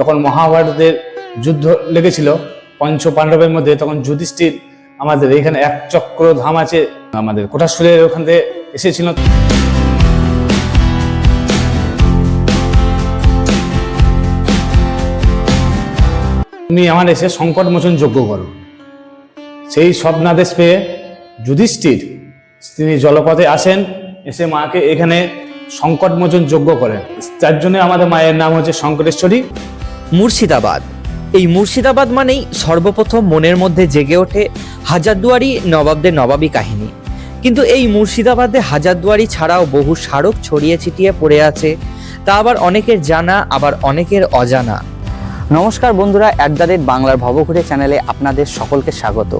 যখন মহাভারতের যুদ্ধ লেগেছিল পঞ্চ পাণ্ডবের মধ্যে, তখন যুধিষ্ঠির আমাদের এখানে এক চক্র ধাম আছে, আমাদের কোটাশুরের ওখান থেকে এসেছিল। তুমি আমার এসে সংকট মোচন যোগ্য করো। সেই স্বপ্নাদেশ পেয়ে যুধিষ্ঠির তিনি জলপথে আসেন, এসে মাকে এখানে সংকট মোচন যোগ্য করেন। তার জন্য আমাদের মায়ের নাম হচ্ছে শঙ্করেশ্বরী মুর্শিদাবাদ। এই মুর্শিদাবাদ মানেই সর্বপ্রথম মনের মধ্যে জেগে ওঠে হাজারদুয়ারি নবাবদের নবাবী কাহিনী। কিন্তু এই মুর্শিদাবাদে হাজারদুয়ারি ছাড়াও বহু স্মারক ছড়িয়ে ছিটিয়ে পড়ে আছে, তা আবার অনেকের জানা, আবার অনেকের অজানা। নমস্কার বন্ধুরা, অ্যাট দ্য রেট বাংলার ভবঘুরে চ্যানেলে আপনাদের সকলকে স্বাগত।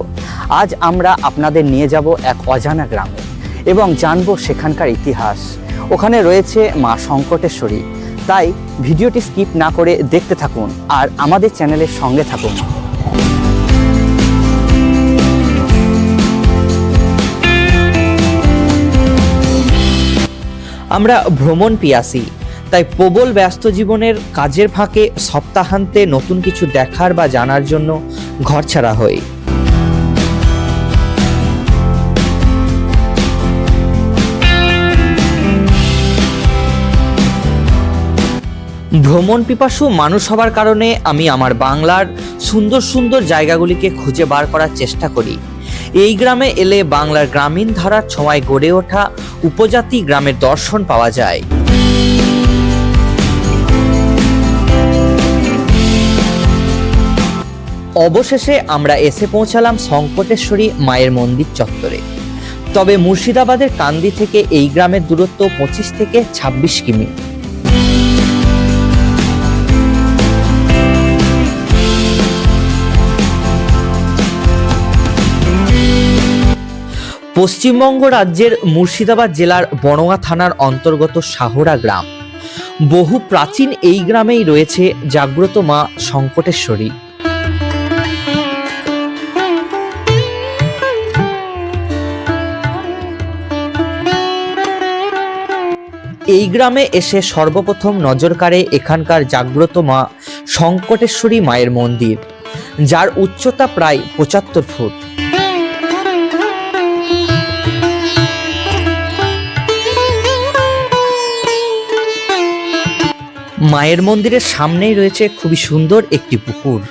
আজ আমরা আপনাদের নিয়ে যাব এক অজানা গ্রামে এবং জানব সেখানকার ইতিহাস। ওখানে রয়েছে মা শঙ্কটেশ্বরী। তাই ভিডিওটি স্কিপ না করে দেখতে থাকুন আর আমাদের চ্যানেলের সঙ্গে থাকুন। আমরা ভ্রমণ পিয়াসী, তাই প্রবল ব্যস্ত জীবনের কাজের ফাঁকে সপ্তাহান্তে নতুন কিছু দেখার বা জানার জন্য ঘর ছাড়া হই। ভ্রমণ পিপাসু মানুষ হবার কারণে আমি আমার বাংলার সুন্দর সুন্দর জায়গাগুলিকে খুঁজে বার করার চেষ্টা করি। এই গ্রামে এলে বাংলার গ্রামীণ ধারার ছোঁয়ায় গড়ে ওঠা উপজাতি গ্রামের দর্শন পাওয়া যায়। অবশেষে আমরা এসে পৌঁছালাম সংকটেশ্বরী মায়ের মন্দির চত্বরে। তবে মুর্শিদাবাদের কান্দি থেকে এই গ্রামের দূরত্ব পঁচিশ থেকে ২৬ কিমি। পশ্চিমবঙ্গ রাজ্যের মুর্শিদাবাদ জেলার বড়োয়া থানার অন্তর্গত শাহরা গ্রাম। বহু প্রাচীন এই গ্রামেই রয়েছে জাগ্রত মা শঙ্কটেশ্বরী। এই গ্রামে এসে সর্বপ্রথম নজর কাড়ে এখানকার জাগ্রত মা শঙ্কটেশ্বরী মায়ের মন্দির, যার উচ্চতা প্রায় পঁচাত্তর ফুট। মায়ের মন্দিরের সামনেই রয়েছে খুবই সুন্দর একটি পুকুর।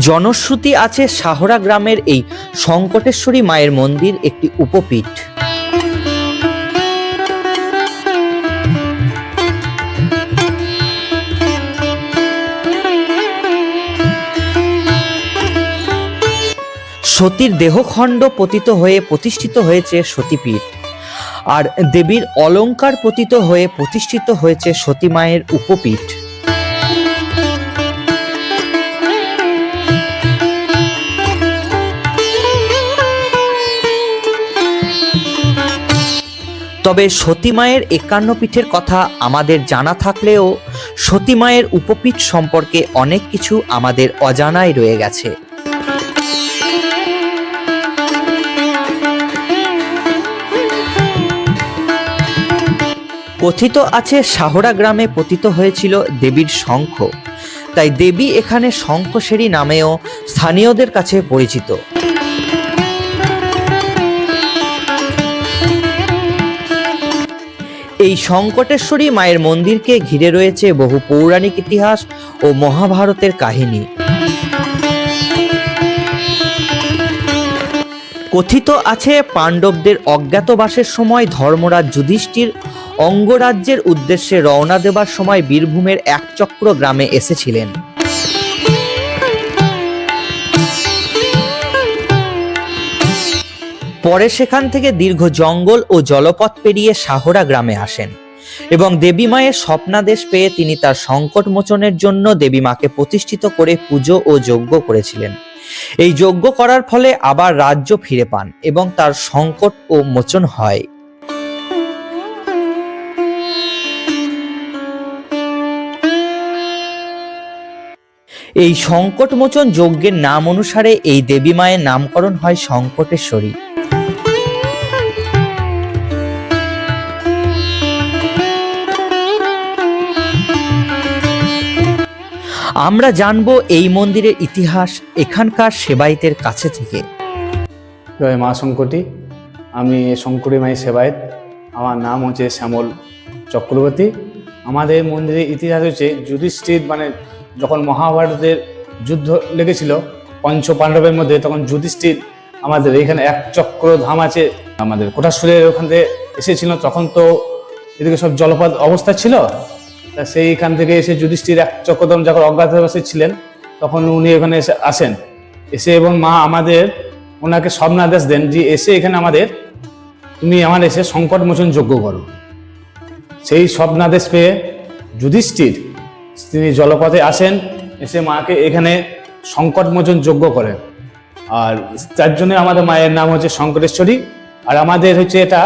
জনশ্রুতি আছে সাহরা গ্রামের এই শঙ্কটেশ্বরী মায়ের মন্দির একটি উপপীঠ। সতীর দেহখণ্ড পতিত হয়ে প্রতিষ্ঠিত হয়েছে সতীপীঠ। আর দেবীর অলঙ্কার পতিত হয়ে প্রতিষ্ঠিত হয়েছে সতী মায়ের উপপীঠ। তবে সতী মায়ের একান্ন পীঠের কথা আমাদের জানা থাকলেও সতী মায়ের উপপীঠ সম্পর্কে অনেক কিছু আমাদের অজানাই রয়ে গেছে। কথিত আছে সাহরা গ্রামে পতিত হয়েছিল দেবীর শঙ্খ। তাই দেবী এখানে শঙ্খসেরি নামেও স্থানীয়দের কাছে পরিচিত। এই শঙ্কটেশ্বরী মায়ের মন্দিরকে ঘিরে রয়েছে বহু পৌরাণিক ইতিহাস ও মহাভারতের কাহিনী। কথিত আছে পাণ্ডবদের অজ্ঞাতবাসের সময় ধর্মরাজ যুধিষ্ঠির অঙ্গরাজ্যের উদ্দেশ্যে রওনা দেবার সময় বীরভূমের একচক্র গ্রামে এসেছিলেন। পরে সেখান থেকে দীর্ঘ জঙ্গল ও জলপথ পেরিয়ে সাহরা গ্রামে আসেন এবং দেবী মায়ের স্বপ্নাদেশ পেয়ে তিনি তার সংকট মোচনের জন্য দেবী মাকে প্রতিষ্ঠিত করে পুজো ও যজ্ঞ করেছিলেন। এই যজ্ঞ করার ফলে আবার রাজ্য ফিরে পান এবং তার সংকট ও মোচন হয়। এই সংকটমোচন যজ্ঞের নাম অনুসারে এই দেবী মায়ের নামকরণ হয় সংকটেশ্বরী। আমরা জানব এই মন্দিরের ইতিহাস এখানকার সেবাইতের কাছে থেকে। জয় মা শঙ্করী আমি শঙ্করী মায়ের সেবায়ত। আমার নাম হচ্ছে শ্যামল চক্রবর্তী। আমাদের মন্দিরের ইতিহাস হচ্ছে যুধিষ্ঠির মানে যখন মহাভারতের যুদ্ধ লেগেছিল পঞ্চ পাণ্ডবের মধ্যে, তখন যুধিষ্ঠির আমাদের এখানে এক চক্র ধাম আছে, আমাদের কোটাশ্বরের ওখান থেকে এসেছিল, তখন তো এদিকে সব জলপাত অবস্থা ছিল, তা সেইখান থেকে এসে যুধিষ্ঠির এক চক্রধাম যখন অজ্ঞাতবাসে ছিলেন, তখন উনি এখানে এসে আসেন। এসে এবং মা আমাদের ওনাকে স্বপ্নাদেশ দেন যে এসে এখানে আমাদের, তুমি আমার এসে সংকট মোচন যোগ্য করো। সেই স্বপ্নাদেশ পেয়ে যুধিষ্ঠির তিনি জলপথে আসেন, এসে মাকে এখানে সংকট মোচন যোগ্য করেন। আর তার জন্য আমাদের মায়ের নাম হচ্ছে শঙ্করেশ্বরী, আর আমাদের হচ্ছে এটা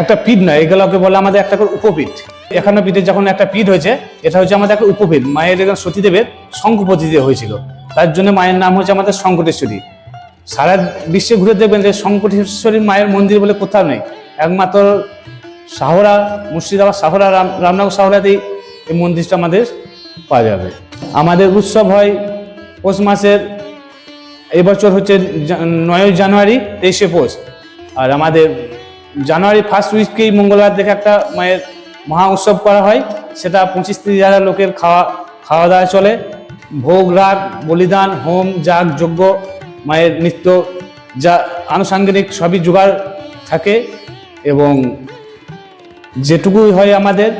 একটা পীঠ নয়, এগুলোকে বলে আমাদের একটা করে উপপীঠ। এখানে পীঠে যখন একটা পীঠ হয়েছে, এটা হচ্ছে আমাদের একটা উপপীঠ। মায়ের এখানে সতীদেবের শঙ্কুপতিতে হয়েছিল। তার জন্য মায়ের নাম হচ্ছে আমাদের শঙ্করেশ্বরী। সারা বিশ্বে ঘুরে দেখবেন যে শঙ্করেশ্বরী মায়ের মন্দির বলে কোথাও নেই। একমাত্র শাহরা মুর্শিদাবাদ শাহরা রাম রামনগর শাহরাতেই এই মন্দিরটা আমাদের পাওয়া যাবে। আমাদের উৎসব হয় পৌষ মাসের এবছর হচ্ছে জা- নয় জানুয়ারি, তেইশে পৌষ। আর আমাদের জানুয়ারি ফার্স্ট উইককেই মঙ্গলবার থেকে একটা মায়ের মহা উৎসব করা হয়। সেটা পঁচিশ তিরিশ হাজার লোকের খাওয়া খাওয়া দাওয়া চলে। ভোগ, রাগ, বলিদান, হোম, যাগ, যজ্ঞ, মায়ের নৃত্য যা আনুষাঙ্গিক সবই জোগাড় থাকে এবং যেটুকুই হয় আমাদের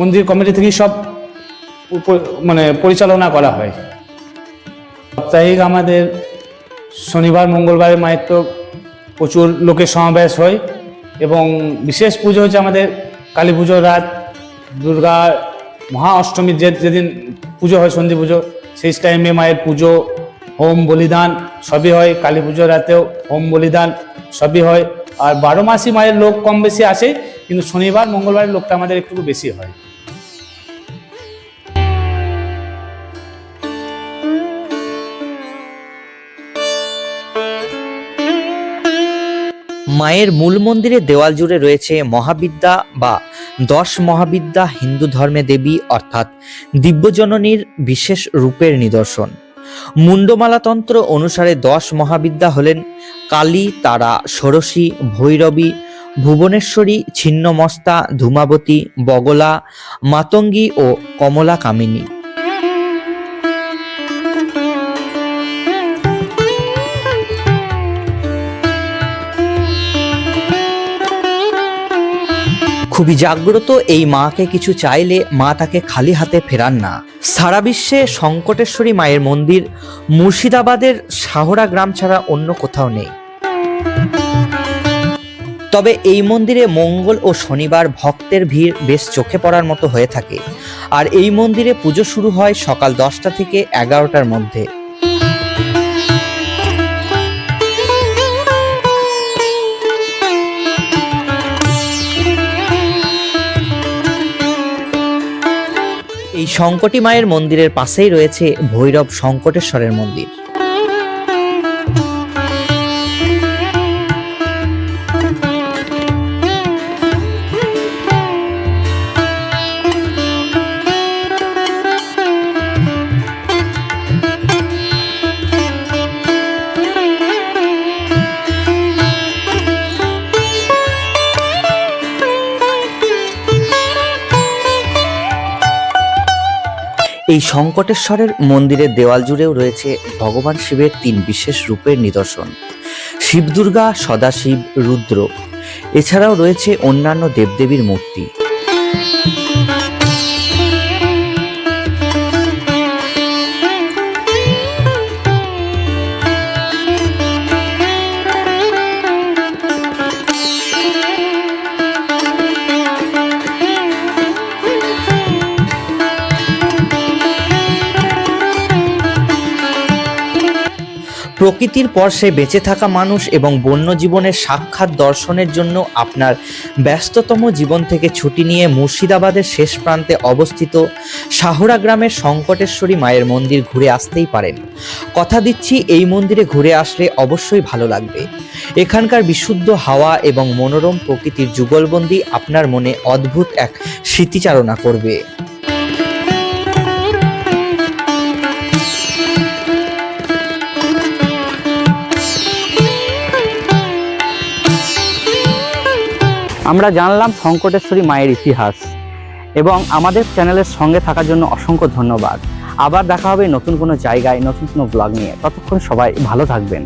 মন্দির কমিটি থেকেই সব মানে পরিচালনা করা হয়। সাপ্তাহিক আমাদের শনিবার, মঙ্গলবারে মায়ের তো প্রচুর লোকের সমাবেশ হয় এবং বিশেষ পুজো হচ্ছে আমাদের কালী পুজোর রাত, দুর্গা, মহা অষ্টমীর যে যেদিন পুজো হয়, সন্ধি পুজো, সেই টাইমে মায়ের পুজো, হোম বলিদান সবই হয়। কালী পুজোর রাতেও হোম বলিদান সবই হয়। আর বারো মাসই মায়ের লোক কম বেশি আসে, কিন্তু শনিবার, মঙ্গলবারের লোকটা আমাদের একটু বেশি হয়। মায়ের মূল মন্দিরের দেওয়াল জুড়ে রয়েছে মহাবিদ্যা বা দশ মহাবিদ্যা হিন্দু ধর্মে দেবী অর্থাৎ দিব্যজননীর বিশেষ রূপের নিদর্শন। মুন্ডমালাতন্ত্র অনুসারে দশ মহাবিদ্যা হলেন কালী, তারা, ষোড়শী, ভৈরবী, ভুবনেশ্বরী, ছিন্নমস্তা, ধূমাবতী, বগলা, মাতঙ্গী ও কমলা কামিনী খুবই জাগ্রত এই মাকে কিছু চাইলে মা তাকে খালি হাতে ফেরান না। সারা বিশ্বে সংকটেশ্বরী মায়ের মন্দির, মুর্শিদাবাদের শাহরা গ্রাম ছাড়া অন্য কোথাও নেই। তবে এই মন্দিরে মঙ্গল ও শনিবার ভক্তের ভিড় বেশ চোখে পড়ার মতো হয়ে থাকে। আর এই মন্দিরে পুজো শুরু হয় সকাল দশটা থেকে এগারোটার মধ্যে। সংকটি মায়ের মন্দিরের পাশেই রয়েছে ভৈরব সংকটেশ্বরের মন্দির। এই সংকটেশ্বরের মন্দিরের দেওয়াল জুড়েও রয়েছে ভগবান শিবের তিন বিশেষ রূপের নিদর্শন। শিবদুর্গা, সদাশিব, রুদ্র। এছাড়াও রয়েছে অন্যান্য দেবদেবীর মূর্তি। প্রকৃতির পর সে বেঁচে থাকা মানুষ এবং বন্য জীবনের সাক্ষাৎ দর্শনের জন্য আপনার ব্যস্ততম জীবন থেকে ছুটি নিয়ে মুর্শিদাবাদের শেষ প্রান্তে অবস্থিত শাহরা গ্রামের সংকটেশ্বরী মায়ের মন্দির ঘুরে আসতেই পারেন। কথা দিচ্ছি, এই মন্দিরে ঘুরে আসলে অবশ্যই ভালো লাগবে। এখানকার বিশুদ্ধ হাওয়া এবং মনোরম প্রকৃতির যুগলবন্দি আপনার মনে অদ্ভুত এক স্মৃতিচারণা করবে। আমরা জানলাম সংকটেশ্বরী মায়ের ইতিহাস এবং আমাদের চ্যানেলের সঙ্গে থাকার জন্য অসংখ্য ধন্যবাদ। আবার দেখা হবে নতুন কোনো জায়গায়, নতুন কোনো ব্লগ নিয়ে। ততক্ষণ সবাই ভালো থাকবেন।